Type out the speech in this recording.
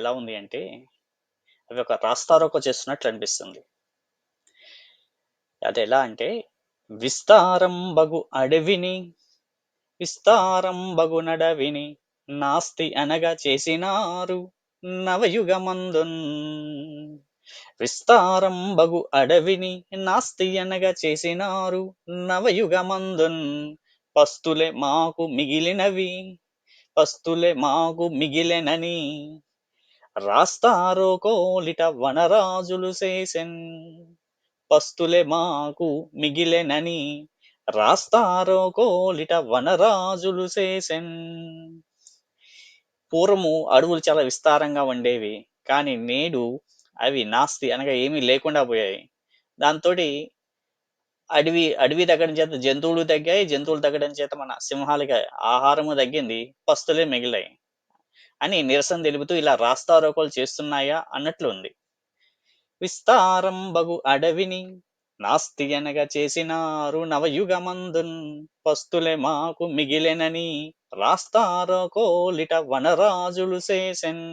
ఎలా ఉంది అంటే అవి ఒక రాస్తారోక చేస్తున్నట్లు అనిపిస్తుంది. అది ఎలా అంటే విస్తారం బగు అడవిని విస్తారం బగు నడవిని నాస్తి అనగా చేసినారు నవయుగమందున్. విస్తారం బగు అడవిని నాస్తి అనగా చేసినారు నవయుగమందున్. పస్తులే మాకు మిగిలినవి పస్తులే మాకు మిగిలినని రాస్తారో కోలిట వనరాజులు చేసెన్. పస్తులే మాకు మిగిలెనని రాస్తారో కోలిట వనరాజులు చేసెన్. పూర్వము అడవులు చాలా విస్తారంగా ఉండేవి కానీ నేడు అవి నాస్తి అనగా ఏమీ లేకుండా పోయాయి. దాంతో అడవి అడవి తగ్గడం చేత జంతువులు తగ్గాయి జంతువులు తగ్గడం చేత మన సింహాలకి ఆహారము తగ్గింది పస్తులే మిగిలాయి. అని నిరసన తెలుపుతూ ఇలా రాస్తారోకోలు చేస్తున్నాయా అన్నట్లు ఉంది. విస్తారం బగు అడవిని నాస్తి అనగా చేసినారు నవయుగమందున్ పస్తులే మాకు మిగిలెనని రాస్తారోకోలిట వనరాజులు చేసెన్.